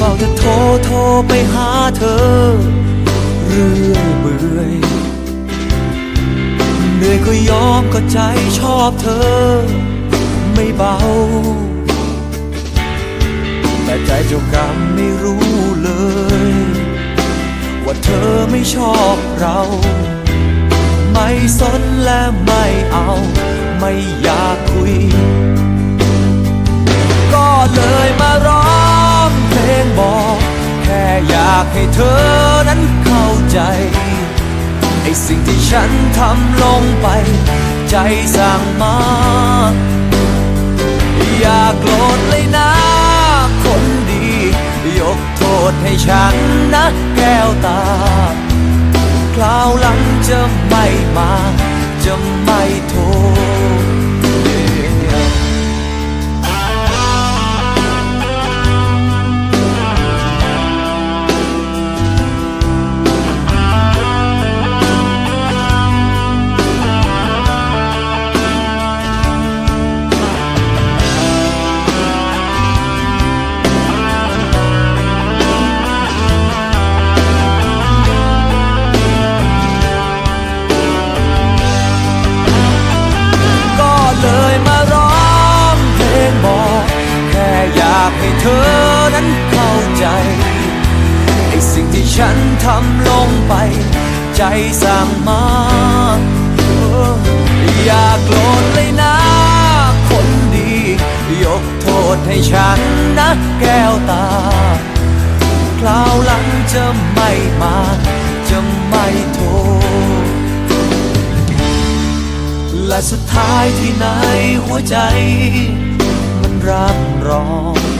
ฝ้าจะโทรโทรไปหาเธอ เรื่อยเบื่อยเหนื่อยก็ยอมก็ใจชอบเธอ ไม่เบา แต่ใจเจ้ากรรมไม่รู้เลย ว่าเธอไม่ชอบเรา ไม่สนและไม่เอา ไม่อยากคุย ก็เลยมาร้องากให้เธอนั้นเข้าใจไอ้สิ่งที่ฉันทำลงไป ใจสั่งมา อย่าโกรธเลยนะ คนดี ยกโทษให้ฉันนะแก้วตา คราวหลังจะไม่มาจะากให้เธอนั้นเข้าใจไอ้สิ่งที่ฉันทำลงไป ใจสั่งมาอออย่าโกรธเลยนะ คนดี ยกโทษให้ฉันนะแก้วตา คราวหลังจะไม่มา จะไม่โทษ และสุดท้ายที่ไหนหัวใจ มันรับรอง